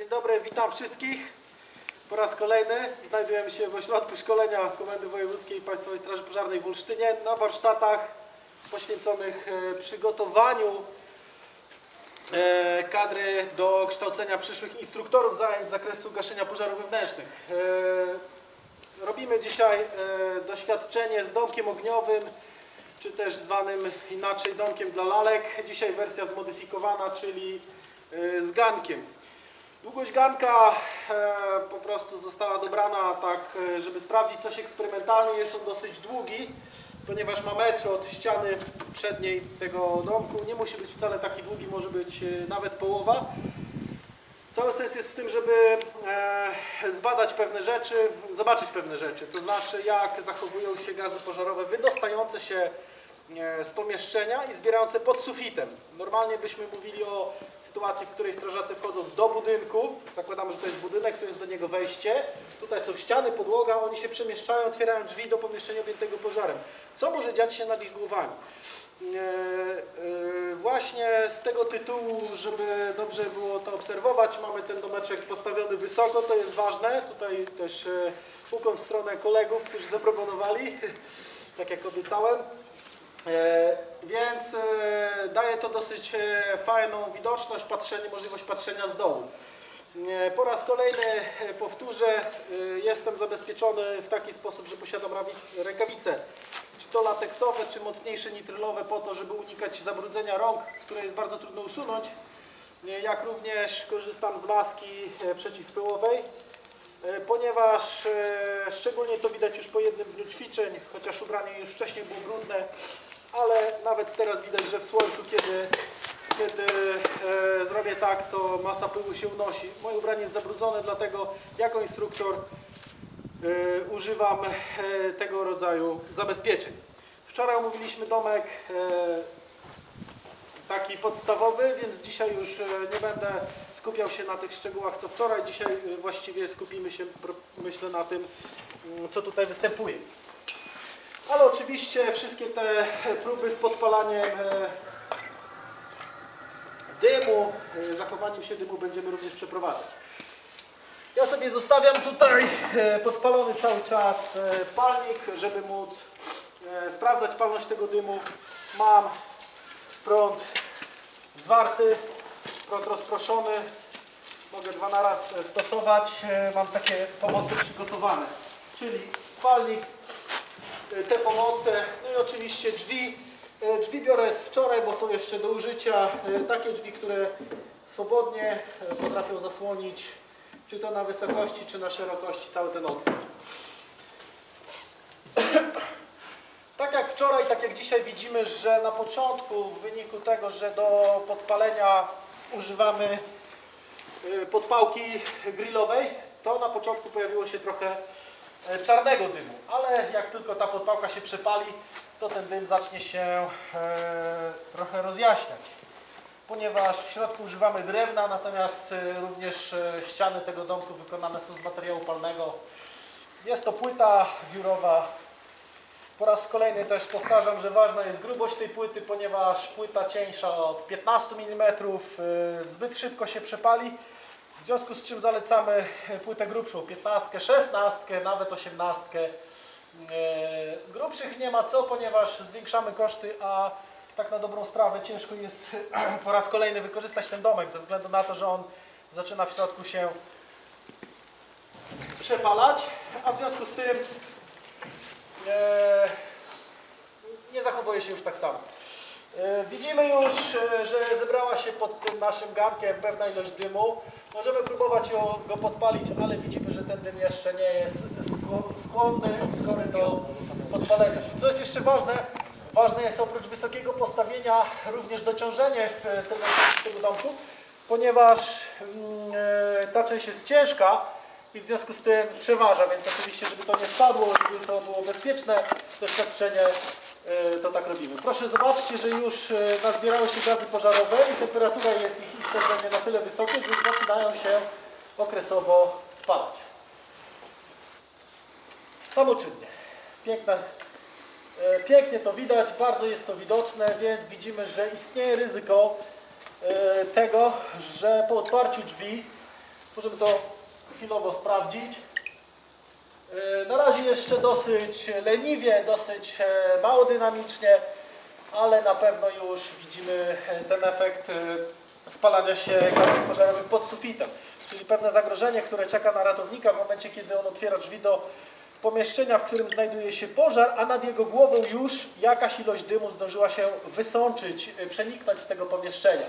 Dzień dobry, witam wszystkich. Po raz kolejny znajdujemy się w ośrodku szkolenia Komendy Wojewódzkiej Państwowej Straży Pożarnej w Olsztynie na warsztatach poświęconych e, przygotowaniu e, kadry do kształcenia przyszłych instruktorów zajęć z zakresu gaszenia pożarów wewnętrznych. E, Robimy dzisiaj doświadczenie z domkiem ogniowym, czy też zwanym inaczej domkiem dla lalek. Dzisiaj wersja zmodyfikowana, czyli z gankiem. Długość ganka e, po prostu została dobrana tak, e, żeby sprawdzić coś eksperymentalnie. Jest on dosyć długi, ponieważ ma metr od ściany przedniej tego domku. Nie musi być wcale taki długi, może być e, nawet połowa. Cały sens jest w tym, żeby e, zbadać pewne rzeczy, zobaczyć pewne rzeczy. To znaczy, jak zachowują się gazy pożarowe wydostające się z pomieszczenia i zbierające pod sufitem. Normalnie byśmy mówili o sytuacji, w której strażacy wchodzą do budynku. Zakładamy, że to jest budynek, to jest do niego wejście. Tutaj są ściany, podłoga, oni się przemieszczają, otwierają drzwi do pomieszczenia objętego pożarem. Co może dziać się nad ich głowami? E, e, Właśnie z tego tytułu, żeby dobrze było to obserwować, mamy ten domeczek postawiony wysoko, to jest ważne. Tutaj też e, ukłon w stronę kolegów, którzy zaproponowali, tak jak obiecałem. E, Więc e, daje to dosyć e, fajną widoczność, patrzenie, możliwość patrzenia z dołu. Po raz kolejny powtórzę, jestem zabezpieczony w taki sposób, że posiadam rękawice, czy to lateksowe, czy mocniejsze nitrylowe po to, żeby unikać zabrudzenia rąk, które jest bardzo trudno usunąć, jak również korzystam z maski przeciwpyłowej, ponieważ szczególnie to widać już po jednym dniu ćwiczeń, chociaż ubranie już wcześniej było brudne, ale nawet teraz widać, że w słońcu, kiedy, kiedy e, zrobię tak, to masa pyłu się unosi. Moje ubranie jest zabrudzone, dlatego jako instruktor e, używam e, tego rodzaju zabezpieczeń. Wczoraj omówiliśmy domek e, taki podstawowy, więc dzisiaj już e, nie będę skupiał się na tych szczegółach co wczoraj. Dzisiaj e, właściwie skupimy się, myślę, na tym, mm, co tutaj występuje. Ale oczywiście wszystkie te próby z podpalaniem e, dymu, e, zachowaniem się dymu będziemy również przeprowadzać. Ja sobie zostawiam tutaj e, podpalony cały czas palnik, żeby móc sprawdzać palność tego dymu. Mam prąd zwarty, prąd rozproszony. Mogę dwa na raz stosować. Mam takie pomoce przygotowane, czyli palnik, te pomoce, no i oczywiście drzwi. E, Drzwi biorę z wczoraj, bo są jeszcze do użycia. E, Takie drzwi, które swobodnie e, potrafią zasłonić czy to na wysokości, czy na szerokości cały ten otwór. Tak jak wczoraj, tak jak dzisiaj widzimy, że na początku w wyniku tego, że do podpalenia używamy podpałki grillowej, to na początku pojawiło się trochę e, czarnego dymu, ale jak tylko ta podpałka się przepali, to ten dym zacznie się e, trochę rozjaśniać. Ponieważ w środku używamy drewna, natomiast e, również e, ściany tego domku wykonane są z materiału palnego. Jest to płyta wiórowa, po raz kolejny też powtarzam, że ważna jest grubość tej płyty, ponieważ płyta cieńsza od 15 mm zbyt szybko się przepali. W związku z czym zalecamy płytę grubszą, 15, 16, nawet 18. Y, Grubszych nie ma co, ponieważ zwiększamy koszty, a tak na dobrą sprawę ciężko jest po raz kolejny wykorzystać ten domek ze względu na to, że on zaczyna w środku się przepalać, a w związku z tym e, nie zachowuje się już tak samo. E, Widzimy już, e, że zebrała się pod tym naszym gankiem pewna ilość dymu. Możemy próbować go podpalić, ale widzimy, że ten dym jeszcze nie jest skło- skłonny, do podpalenia się. Co jest jeszcze ważne, ważne jest oprócz wysokiego postawienia również dociążenie w e, tylnej części tego domku, ponieważ mm, ta część jest ciężka i w związku z tym przeważa, więc oczywiście, żeby to nie spadło, żeby to było bezpieczne doświadczenie, to tak robimy. Proszę zobaczcie, że już e, nazbierały się gazy pożarowe i temperatura jest ich istotnie na tyle wysoka, że zaczynają się okresowo spalać. Samoczynnie. E, pięknie to widać, bardzo jest to widoczne, więc widzimy, że istnieje ryzyko e, tego, że po otwarciu drzwi Możemy to chwilowo sprawdzić. E, Na razie jeszcze dosyć leniwie, dosyć e, mało dynamicznie, ale na pewno już widzimy e, ten efekt spalania się gazów pożarowych pod sufitem. Czyli pewne zagrożenie, które czeka na ratownika w momencie, kiedy on otwiera drzwi do pomieszczenia, w którym znajduje się pożar, a nad jego głową już jakaś ilość dymu zdążyła się wysączyć, przeniknąć z tego pomieszczenia.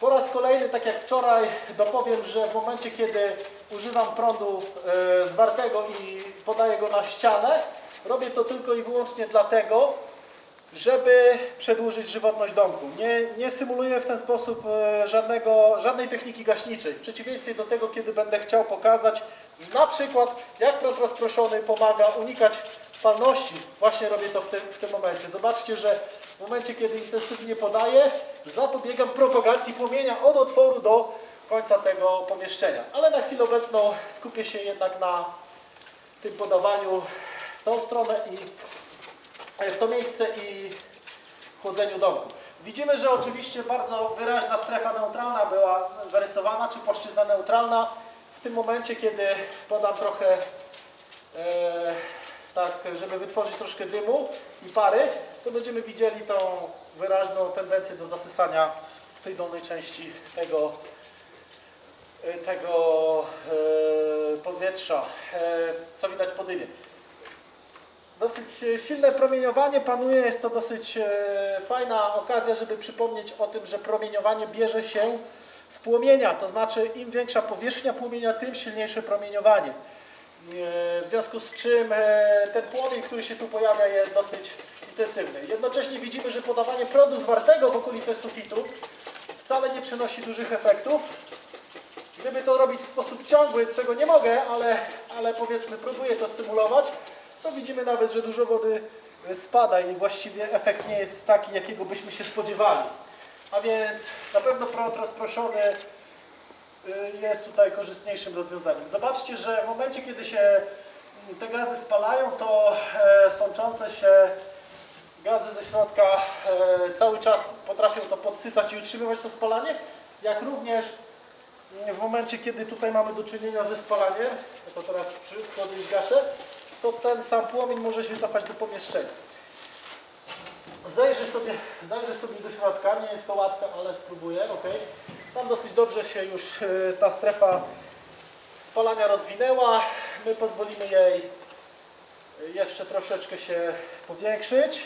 Po raz kolejny, tak jak wczoraj, dopowiem, że w momencie, kiedy używam prądu e, zwartego i podaję go na ścianę, robię to tylko i wyłącznie dlatego, żeby przedłużyć żywotność domku. Nie, nie symuluję w ten sposób e, żadnego, żadnej techniki gaśniczej. W przeciwieństwie do tego, kiedy będę chciał pokazać na przykład, jak prąd rozproszony pomaga unikać Właśnie robię to w tym, w tym momencie. Zobaczcie, że w momencie, kiedy intensywnie podaję, zapobiegam propagacji płomienia od otworu do końca tego pomieszczenia. Ale na chwilę obecną skupię się jednak na tym podawaniu w tą stronę i w to miejsce i chłodzeniu domku. Widzimy, że oczywiście bardzo wyraźna strefa neutralna była zarysowana, czy płaszczyzna neutralna. W tym momencie, kiedy podam trochę, e, tak, żeby wytworzyć troszkę dymu i pary, to będziemy widzieli tą wyraźną tendencję do zasysania tej dolnej części tego, e, tego e, powietrza, e, co widać po dymie. Dosyć silne promieniowanie panuje, jest to dosyć fajna okazja, żeby przypomnieć o tym, że promieniowanie bierze się z płomienia, to znaczy im większa powierzchnia płomienia, tym silniejsze promieniowanie. E, W związku z czym e, ten płomień, który się tu pojawia jest dosyć intensywny. Jednocześnie widzimy, że podawanie prądu zwartego w okolice sufitu wcale nie przynosi dużych efektów. Gdyby to robić w sposób ciągły, czego nie mogę, ale, ale powiedzmy próbuję to symulować, to widzimy nawet, że dużo wody spada i właściwie efekt nie jest taki, jakiego byśmy się spodziewali. A więc na pewno prąd rozproszony jest tutaj korzystniejszym rozwiązaniem. Zobaczcie, że w momencie, kiedy się te gazy spalają, to e, sączące się gazy ze środka e, cały czas potrafią to podsycać i utrzymywać to spalanie, jak również w momencie, kiedy tutaj mamy do czynienia ze spalaniem, to teraz przy i gaszę, to ten sam płomień może się cofać do pomieszczenia. Zajrzę sobie, zajrzę sobie do środka, nie jest to łatwe, ale spróbuję, ok. Tam dosyć dobrze się już e, ta strefa spalania rozwinęła. My pozwolimy jej jeszcze troszeczkę się powiększyć.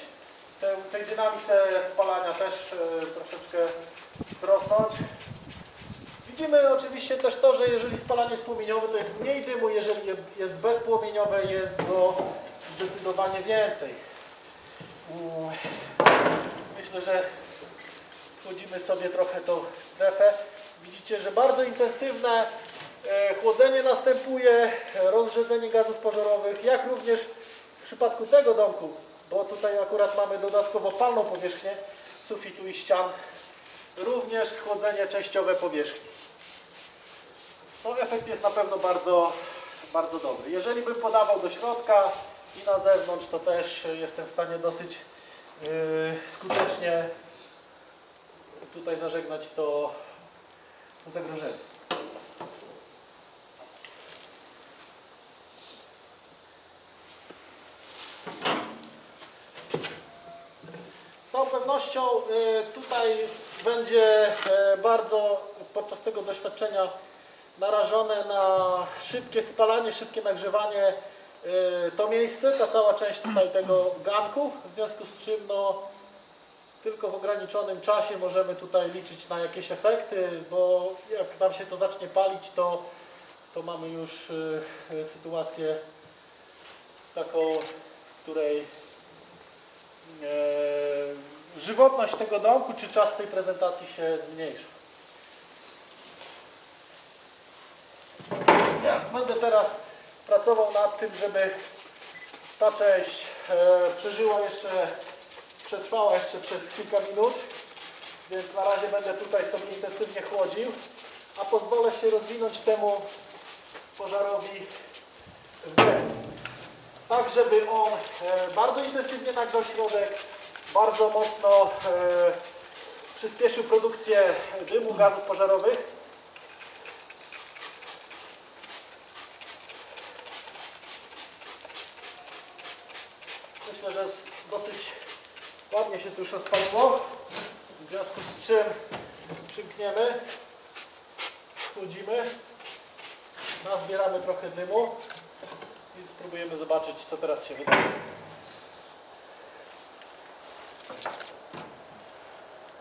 Tej, tej dynamice spalania też e, troszeczkę wzrosnąć. Widzimy oczywiście też to, że jeżeli spalanie jest płomieniowe, to jest mniej dymu, jeżeli je- jest bezpłomieniowe, jest go zdecydowanie więcej. Myślę, że schodzimy sobie trochę tą strefę. Widzicie, że bardzo intensywne e, chłodzenie następuje, rozrzedzenie gazów pożarowych, jak również w przypadku tego domku, bo tutaj akurat mamy dodatkowo palną powierzchnię sufitu i ścian, również schłodzenie częściowe powierzchni. To efekt jest na pewno bardzo, bardzo dobry. Jeżeli bym podawał do środka i na zewnątrz, to też jestem w stanie dosyć yy, skutecznie tutaj zażegnać to zagrożenie. Z całą pewnością y, tutaj będzie e, bardzo podczas tego doświadczenia narażone na szybkie spalanie, szybkie nagrzewanie to miejsce, ta cała część tutaj tego ganku, w związku z czym no, tylko w ograniczonym czasie możemy tutaj liczyć na jakieś efekty, bo jak nam się to zacznie palić, to, to mamy już y, sytuację taką, w której e, żywotność tego domku czy czas tej prezentacji się zmniejsza. Ja będę teraz pracował nad tym, żeby ta część e, przeżyła jeszcze, przetrwała jeszcze przez kilka minut, więc na razie będę tutaj sobie intensywnie chłodził, a pozwolę się rozwinąć temu pożarowi w. Tak, żeby on e, bardzo intensywnie nagrzał środek, bardzo mocno e, przyspieszył produkcję dymu, gazów pożarowych. Już rozpaliło, w związku z czym przymkniemy, schłodzimy, nazbieramy trochę dymu i spróbujemy zobaczyć, co teraz się wydarzy.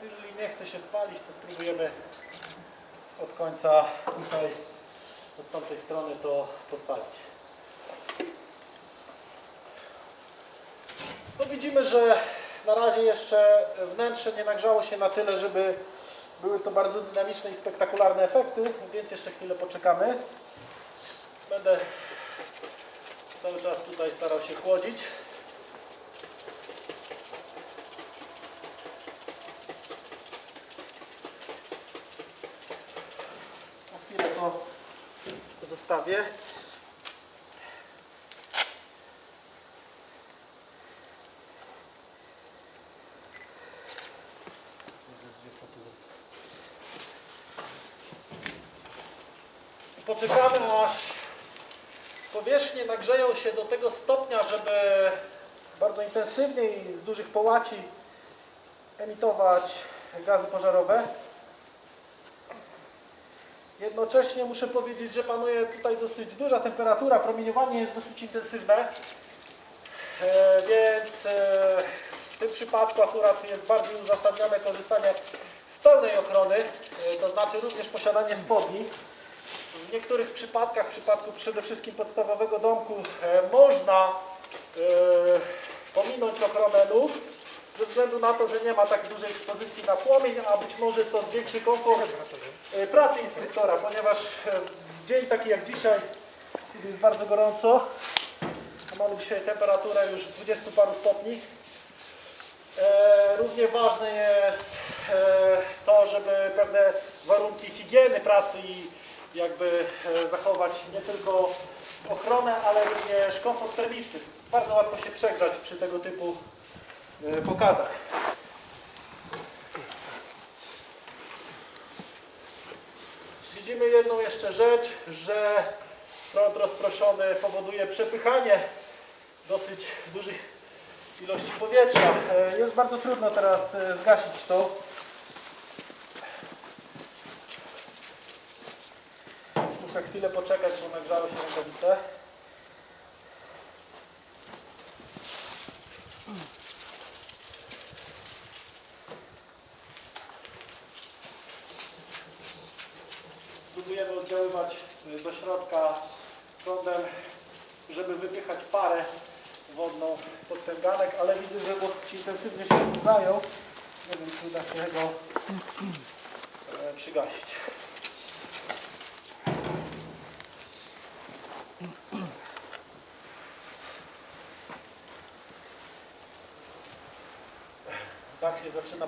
Jeżeli nie chce się spalić, to spróbujemy od końca tutaj, od tamtej strony to podpalić. Widzimy, że na razie jeszcze wnętrze nie nagrzało się na tyle, żeby były to bardzo dynamiczne i spektakularne efekty, więc jeszcze chwilę poczekamy. Będę cały czas tutaj starał się chłodzić. Na chwilę to zostawię. Poczekamy aż powierzchnie nagrzeją się do tego stopnia, żeby bardzo intensywnie i z dużych połaci emitować gazy pożarowe. Jednocześnie muszę powiedzieć, że panuje tutaj dosyć duża temperatura, promieniowanie jest dosyć intensywne, e, więc e, w tym przypadku akurat jest bardziej uzasadnione korzystanie z pełnej ochrony, e, to znaczy również posiadanie spodni. W niektórych przypadkach, w przypadku przede wszystkim podstawowego domku, e, można e, pominąć ochronę nóg, ze względu na to, że nie ma tak dużej ekspozycji na płomień, a być może to zwiększy komfort e, pracy instruktora, ponieważ w dzień taki jak dzisiaj, kiedy jest bardzo gorąco, mamy dzisiaj temperaturę już 20 paru stopni, Równie ważne jest to, żeby pewne warunki higieny pracy i jakby e, zachować nie tylko ochronę, ale również komfort termiczny. Bardzo łatwo się przegrzać przy tego typu e, pokazach. Widzimy jedną jeszcze rzecz, że prąd rozproszony powoduje przepychanie dosyć dużych ilości powietrza. E, Jest bardzo trudno teraz zgasić to. Muszę chwilę poczekać, bo nagrzały się rękawice. Spróbujemy oddziaływać e, do środka prądem, żeby wypychać parę wodną pod ten ganek, ale widzę, że dosyć intensywnie się wzbudzają. Nie wiem, czy uda się go e, przygasić. Tak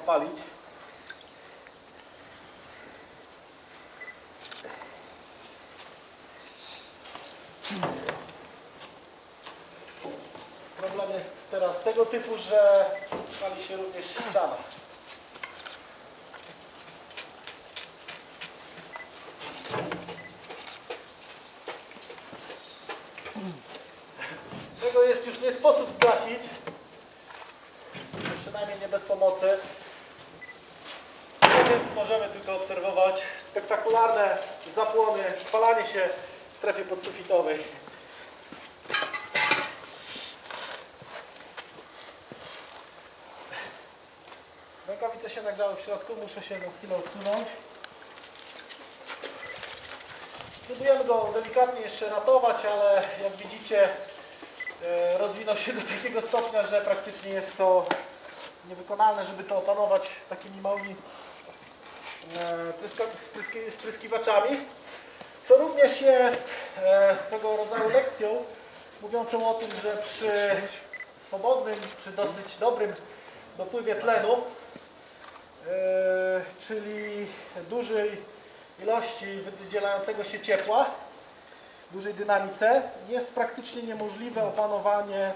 się zaczyna palić. Problem jest teraz tego typu, że pali się również ściana. Tego jest już nie sposób zgasić, przynajmniej nie bez pomocy. No więc możemy tylko obserwować spektakularne zapłony, spalanie się w strefie podsufitowej. Rękawice się nagrzały w środku, muszę się na chwilę odsunąć. Próbujemy go delikatnie jeszcze ratować, ale jak widzicie e, rozwinął się do takiego stopnia, że praktycznie jest to niewykonalne, żeby to opanować takimi małymi e, spryskiwaczami. Co również jest swego rodzaju lekcją mówiącą o tym, że przy swobodnym, czy dosyć dobrym dopływie tlenu, e, czyli dużej ilości wydzielającego się ciepła, dużej dynamice, jest praktycznie niemożliwe opanowanie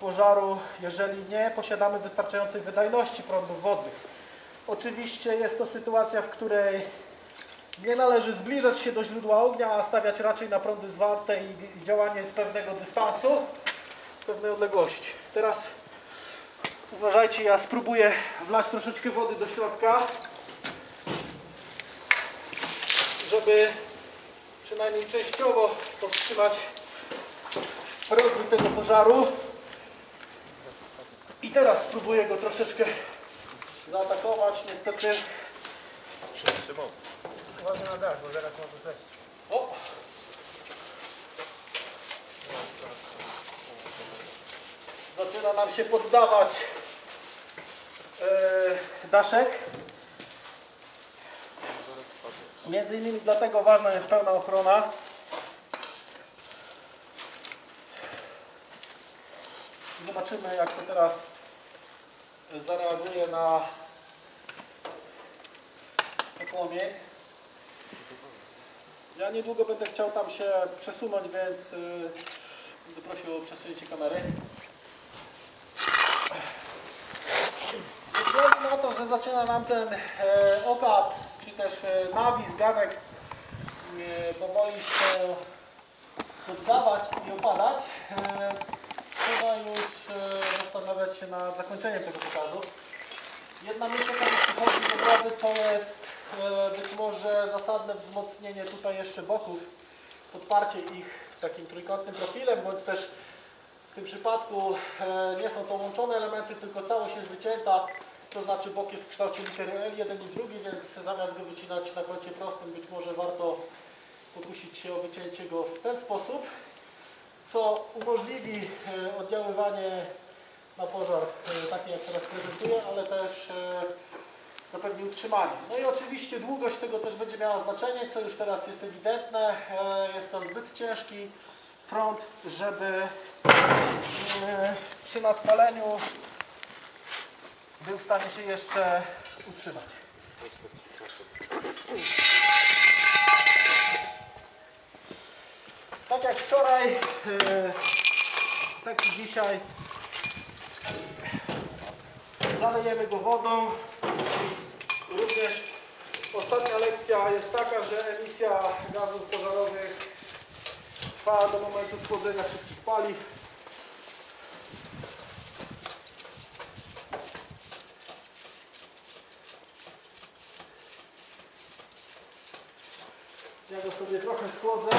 pożaru, jeżeli nie posiadamy wystarczającej wydajności prądów wodnych. Oczywiście jest to sytuacja, w której nie należy zbliżać się do źródła ognia, a stawiać raczej na prądy zwarte i działanie z pewnego dystansu, z pewnej odległości. Teraz Uważajcie, ja spróbuję wlać troszeczkę wody do środka, żeby przynajmniej częściowo powstrzymać rozwój tego pożaru. I teraz spróbuję go troszeczkę zaatakować. Niestety. Uważaj na dach, bo zaraz może. O! Zaczyna nam się poddawać e, daszek. Między innymi dlatego ważna jest pełna ochrona. Zobaczymy jak to teraz zareaguje na płomień. Ja niedługo będę chciał tam się przesunąć, więc y, będę prosił o przesunięcie kamery. Ze względu na to, że zaczyna nam ten e, okap, czy też e, nawis, ganek e, powoli się poddawać i opadać, e, trzeba już e, zastanawiać się nad zakończeniem tego pokazu. Jedna myśl, jaka przychodzi do głowy, to jest być może zasadne wzmocnienie tutaj jeszcze boków, podparcie ich takim trójkątnym profilem, bądź też w tym przypadku e, nie są to łączone elementy, tylko całość jest wycięta, to znaczy bok jest w kształcie litery L, jeden i drugi, więc zamiast go wycinać na kącie prostym, być może warto pokusić się o wycięcie go w ten sposób, co umożliwi e, oddziaływanie na pożar e, taki jak teraz prezentuję, ale też e, zapewni utrzymanie. No i oczywiście długość tego też będzie miała znaczenie, co już teraz jest ewidentne. E, Jest to zbyt ciężki front, żeby e, przy nadpaleniu był w stanie się jeszcze utrzymać. Tak jak wczoraj, e, tak i dzisiaj zalejemy go wodą. Również ostatnia lekcja jest taka, że emisja gazów pożarowych trwa do momentu schłodzenia wszystkich paliw. Ja go sobie trochę schłodzę.